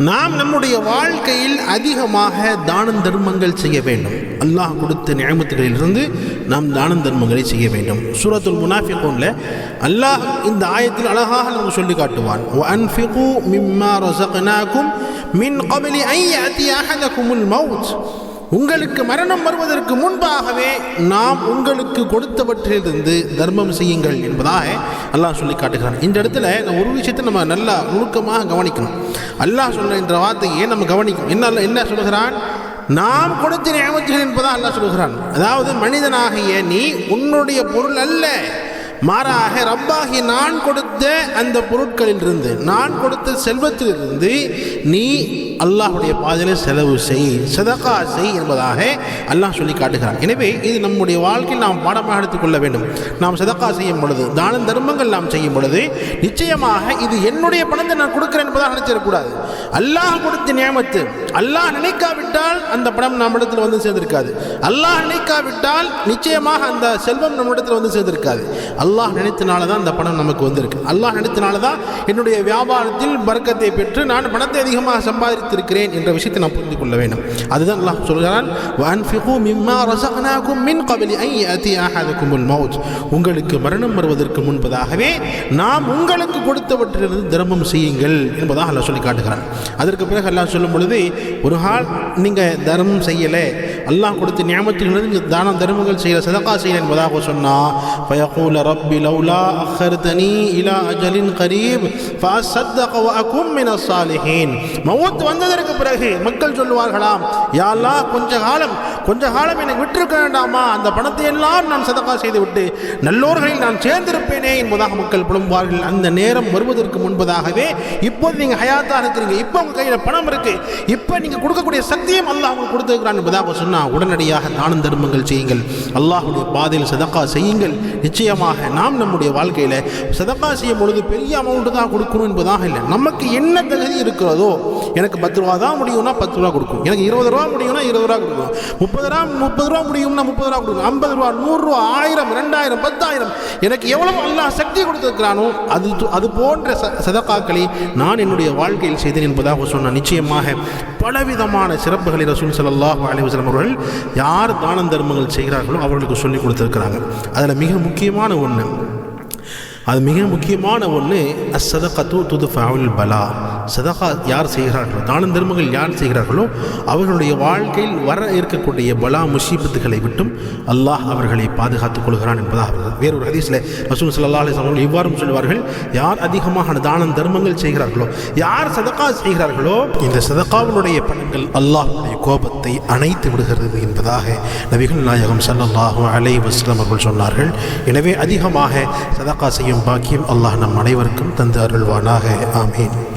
நாம் நம்முடைய வாழ்க்கையில் அதிகமாக தானம் தர்மங்கள் செய்ய வேண்டும் அல்லாஹ் கொடுத்த நியமத்துகளிலிருந்து நாம் தானம் தர்மங்களை செய்ய வேண்டும் சூரத்துல் முனாஃபிகூன்ல அல்லாஹ் இந்த ஆயத்தில் அழகாக நமக்கு சொல்லி காட்டுவான் وَأَنْفِقُوا مِمَّا رَزَقْنَاكُمْ مِنْ قَبْلِ أَنْ يَأْتِيَ أَحَدَكُمُ الْمَوْتُ உங்களுக்கு மரணம் வருவதற்கு முன்பாகவே நாம் உங்களுக்கு கொடுத்தவற்றிலிருந்து தர்மம் செய்யுங்கள் என்பதாக அல்லாஹ் சொல்லி காட்டுகிறான். இந்த இடத்துல இந்த ஒரு விஷயத்தை நம்ம நல்லா நுணுக்கமாக கவனிக்கணும். அல்லாஹ் சொல்ல இந்த வார்த்தையை நம்ம கவனிக்கணும்? என்ன என்ன சொல்லுகிறான்? நாம் கொடுத்த நியமத்துகள் என்பதாக அல்லாஹ் சொல்லுகிறான். அதாவது மனிதனாகிய நீ உன்னுடைய பொருள் அல்ல. மாறாக ரப்பாகி நான் கொடுத்த அந்த பொருட்களிலிருந்து நான் கொடுத்த செல்வத்திலிருந்து நீ அல்லாஹுடைய பாதையில் செலவு செய் சதகா செய் என்பதாக அல்லாஹ் சொல்லி காட்டுகிறான். எனவே இது நம்முடைய வாழ்க்கையில் நாம் பாடமாக எடுத்துக்கொள்ள வேண்டும். நாம் சதகா செய்யும் பொழுது தான தர்மங்கள் நாம் செய்யும் பொழுது நிச்சயமாக இது என்னுடைய பணத்தை நான் கொடுக்கிறேன் என்பதாக நினைச்சிடக்கூடாது. அல்லாஹ் கொடுத்த நியமத்து அல்லாஹ் நினைக்காவிட்டால் அந்த பணம் நம்மிடத்தில் வந்து சேர்ந்திருக்காது. அல்லாஹ் நினைக்காவிட்டால் நிச்சயமாக அந்த செல்வம் நம்மிடத்தில் வந்து சேர்ந்திருக்காது. அல்லாஹ் நினைத்தனால தான் அந்த பணம் நமக்கு வந்திருக்கு. அல்லாஹ் நினைத்தனால தான் என்னுடைய வியாபாரத்தில் பறக்கத்தை பெற்று நான் பணத்தை அதிகமாக சம்பாதித்திருக்கிறேன் என்ற விஷயத்தை நான் புரிந்து கொள்ள வேண்டும். அதுதான் அல்லாஹ் சொல்கிறான் உங்களுக்கு மரணம் வருவதற்கு முன்பதாகவே நாம் உங்களுக்கு கொடுத்தவற்றிலிருந்து திரமம் செய்யுங்கள் என்பதாக அல்லாஹ் சொல்லி காட்டுகிறான். அதற்கு பிறகு அல்லாஹ் சொல்லும் பொழுது ஒரு நாள் நீங்கள் தர்மம் செய்யலை. அல்லாஹ் கொடுத்து ஞாபகத்தில் நீங்கள் தானம் தர்மங்கள் செய்யலை. சதக்கா செய்யல என்பதாக சொன்னா ஃபயகூல ரப்பி லவ்லா அஹர்தனி இலா அஜலின் கரீப் ஃபசத்தகும் மின சாலிஹீன். மவுத் வந்ததற்கு பிறகு மக்கள் சொல்லுவார்களாம் யாரெல்லாம் கொஞ்ச காலம் கொஞ்ச காலம் எனக்கு விட்டிருக்க வேண்டாமா? அந்த பணத்தை எல்லாம் நான் சதகா செய்து விட்டு நல்லோர்களில் நான் சேர்ந்திருப்பேனே என்பதாக மக்கள் புலம்புவார்கள். அந்த நேரம் வருவதற்கு முன்பதாகவே இப்போது நீங்கள் ஹயாத்தாக இருக்கிறீங்க. இப்போ உங்கள் கையில் பணம் இருக்குது இப்போ நீங்கள் கொடுக்கக்கூடிய சக்தியும் அல்லாஹ் உங்களுக்கு கொடுத்துருக்கிறான் என்பதாக சொன்னால் உடனடியாக தானம் தர்மங்கள் செய்யுங்கள். அல்லாஹுடைய பாதையில் சதக்கா செய்யுங்கள். நிச்சயமாக நாம் நம்முடைய வாழ்க்கையில் சதக்கா செய்யும் பொழுது பெரிய அமௌண்ட்டு தான் கொடுக்கணும் என்பதாக இல்லை. நமக்கு என்ன தகுதி இருக்கிறதோ எனக்கு பத்து ரூபா தான் முடியும்னா பத்து ரூபா கொடுக்கும். எனக்கு இருபது ரூபா முடியும்னா இருபது ரூபா கொடுக்கும். முப்பது ரூபா முப்பது ரூபா முடியும்னா முப்பது ரூபா கொடுக்கும் ஐம்பது ரூபா நூறுரூவா ஆயிரம் ரெண்டாயிரம் பத்தாயிரம். எனக்கு எவ்வளவு அல்லாஹ் சக்தி கொடுத்துருக்கிறானோ அது அது போன்ற ச சதக்காக்களை நான் என்னுடைய வாழ்க்கையில் செய்தேன் என்பதாக சொன்ன நிச்சயமாக பலவிதமான சிறப்புகளை ரசூல் ஸல்லல்லாஹு அலைஹி அவர்கள் யார் தான தர்மங்கள் செய்கிறார்களோ அவர்களுக்கு சொல்லி கொடுத்துருக்கிறாங்க. அதில் மிக முக்கியமான ஒன்று அது மிக முக்கியமான ஒன்று அசதகத்து துது ஃபவுல் பலா. சதகா யார் செய்கிறார்களோ தானம் தர்மங்கள் யார் செய்கிறார்களோ அவர்களுடைய வாழ்க்கையில் வர இருக்கக்கூடிய பலா முஷீபத்துகளை விட்டும் அல்லாஹ் அவர்களை பாதுகாத்துக் கொள்கிறான் என்பதாக வேறொரு ஹதீஸில் ரசூல் சல்லா அலி அவர்கள் இவ்வாறும் சொல்வார்கள் யார் அதிகமாக தானம் தர்மங்கள் செய்கிறார்களோ யார் சதகா செய்கிறார்களோ இந்த சதகாவினுடைய பணங்கள் அல்லாஹுடைய கோபத்தை அணைத்து விடுகிறது என்பதாக நபிகள் நாயகம் சல்லாஹூ அலை வஸ்லம் அவர்கள் சொன்னார்கள். எனவே அதிகமாக சதகா செய்யும் பாக்கியம் அல்லாஹ் நம் அனைவருக்கும் தந்து அருள்வானாக. ஆமீன்.